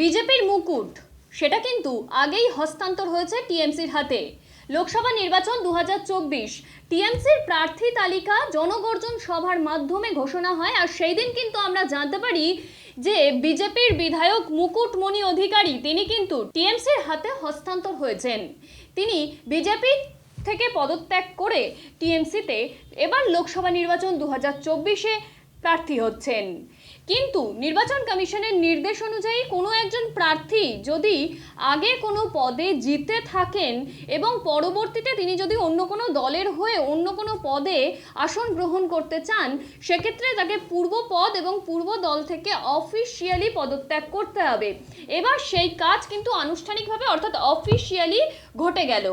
বিজেপির মুকুট, সেটা কিন্তু আগেই হস্তান্তর হয়েছে টিএমসির হাতে। লোকসভা নির্বাচন দু হাজার চব্বিশ, টিএমসির প্রার্থী তালিকা জনগর্জন সভার মাধ্যমে ঘোষণা হয়, আর সেই দিন কিন্তু আমরা জানতে পারি যে বিজেপির বিধায়ক মুকুটমণি অধিকারী, তিনি কিন্তু টিএমসির হাতে হস্তান্তর হয়েছেন। তিনি বিজেপি থেকে পদত্যাগ করে টিএমসিতে এবার লোকসভা নির্বাচন দু হাজার চব্বিশে প্রার্থী হচ্ছেন। কিন্তু নির্বাচন কমিশনের নির্দেশ অনুযায়ী কোনো একজন প্রার্থী যদি আগে কোনো পদে জিতে থাকেন এবং পরবর্তীতে তিনি যদি অন্য কোনো দলের হয়ে অন্য কোনো পদে আসন গ্রহণ করতে চান, সেক্ষেত্রে তাকে পূর্ব পদ এবং পূর্ব দল থেকে অফিসিয়ালি পদত্যাগ করতে হবে। এবার সেই কাজ কিন্তু আনুষ্ঠানিকভাবে অর্থাৎ অফিসিয়ালি ঘটে গেল।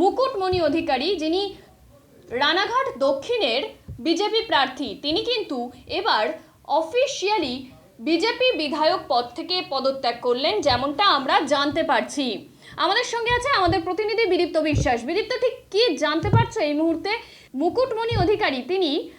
মুকুটমণি অধিকারী, যিনি রানাঘাট দক্ষিণের বিজেপি প্রার্থী। তিনি কিন্তু এবার অফিসিয়ালি বিজেপি বিধায়ক পদ থেকে পদত্যাগ করলেন, যেমনটা আমরা জানতে পারছি। আমাদের সঙ্গে আছে আমাদের প্রতিনিধি বিদীপ্ত বিশ্বাস। বিদীপ্ত, ঠিক কি জানতে পারছ এই মুহূর্তে? মুকুটমণি অধিকারী, তিনি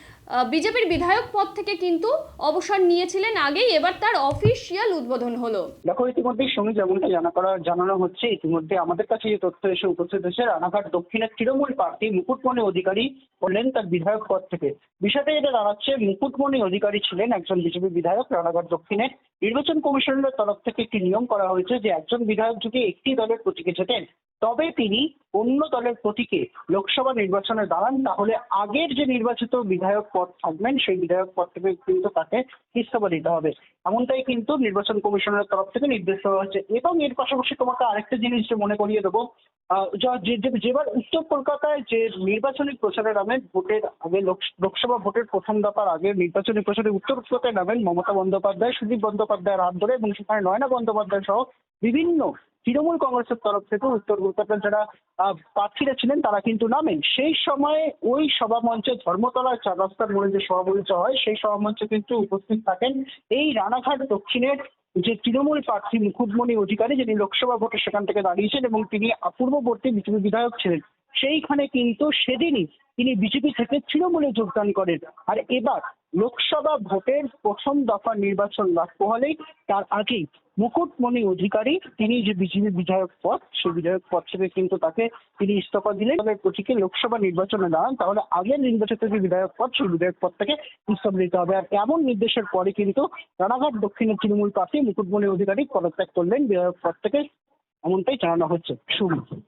বিজেপির বিধায়ক পদ থেকে কিন্তু অবসর নিয়েছিলেন আগেই, এবার তার অফিসিয়াল উদ্বোধন হলো। দেখো, ইতিমধ্যেই সঙ্গে যেমনটা জানা করা, জানানো হচ্ছে, ইতিমধ্যে আমাদের কাছে যে তথ্য এসে উপস্থিত হয়েছে, রানাঘাট দক্ষিণের তৃণমূল প্রার্থী মুকুটমণি অধিকারী হলেন তার বিধায়ক পদ থেকে। বিষয়টা যেটা দাঁড়াচ্ছে, মুকুটমণি অধিকারী ছিলেন একজন বিজেপি বিধায়ক, রানাঘাট দক্ষিণে। নির্বাচন কমিশনের তরফ থেকে একটি নিয়ম করা হয়েছে যে, একজন বিধায়ক যদি একটি দলের প্রতীকে জেতেন, তবে তিনি অন্য দলের প্রতীকে লোকসভা নির্বাচনে দাঁড়ান, তাহলে আগের যে নির্বাচিত বিধায়ক পদ থাকবেন, সেই বিধায়ক পদ থেকে কিন্তু তাকে ইস্তফা দিতে হবে। এমনটাই কিন্তু নির্বাচন কমিশনের তরফ থেকে নির্দেশ দেওয়া হয়েছে। এবং এর পাশাপাশি তোমাকে আরেকটা জিনিস মনে করিয়ে দেবো যেবার উত্তর কলকাতায় যে নির্বাচনী প্রচারের নামে ভোটের আগে লোক- লোকসভা ভোটের প্রথম দফার আগে নির্বাচনী প্রচারে উত্তর কলকাতায় নামেন মমতা বন্দ্যোপাধ্যায়, সুদীপ বন্দ্যোপাধ্যায়ের হাত ধরে, এবং সেখানে নয়না বন্দ্যোপাধ্যায় সহ বিভিন্ন তৃণমূল কংগ্রেসের তরফ থেকে উত্তর কলকাতার যারা প্রার্থীরা ছিলেন তারা কিন্তু নামেন। সেই সময়ে ওই সভামঞ্চে ধর্মতলা চার রাস্তার মোড়ে যে সভামঞ্চ হয়, সেই সভামঞ্চে কিন্তু উপস্থিত থাকেন এই রানাঘাট দক্ষিণের যে তৃণমূল প্রার্থী মুকুটমণি অধিকারী, যিনি লোকসভা ভোটে সেখান থেকে দাঁড়িয়েছেন এবং তিনি পূর্ববর্তী বিজেপি বিধায়ক ছিলেন। সেইখানে কিন্তু সেদিনই তিনি বিজেপি থেকে তৃণমূলে যোগদান করেন। আর এবার লোকসভা ভোটের প্রথম দফা নির্বাচন লক্ষ্য হলেই তার আগেই মুকুটমণি অধিকারী তিনি যে বিজেপি বিধায়ক পদ, সেই বিধায়ক পদ থেকে কিন্তু তাকে তিনি ইস্তফা দিলেন। তবে প্রতীকে লোকসভা নির্বাচনে দাঁড়ান, তাহলে আগের নির্বাচিত যে বিধায়ক পদ, সেই বিধায়ক পদ থেকে ইস্তফা দিতে হবে। আর এমন নির্দেশের পরে কিন্তু রানাঘাট দক্ষিণের তৃণমূল প্রার্থী মুকুটমণি অধিকারী পদত্যাগ করলেন, বিধায়ক পদ থেকে। এমনটাই জানানো হচ্ছে। শুরু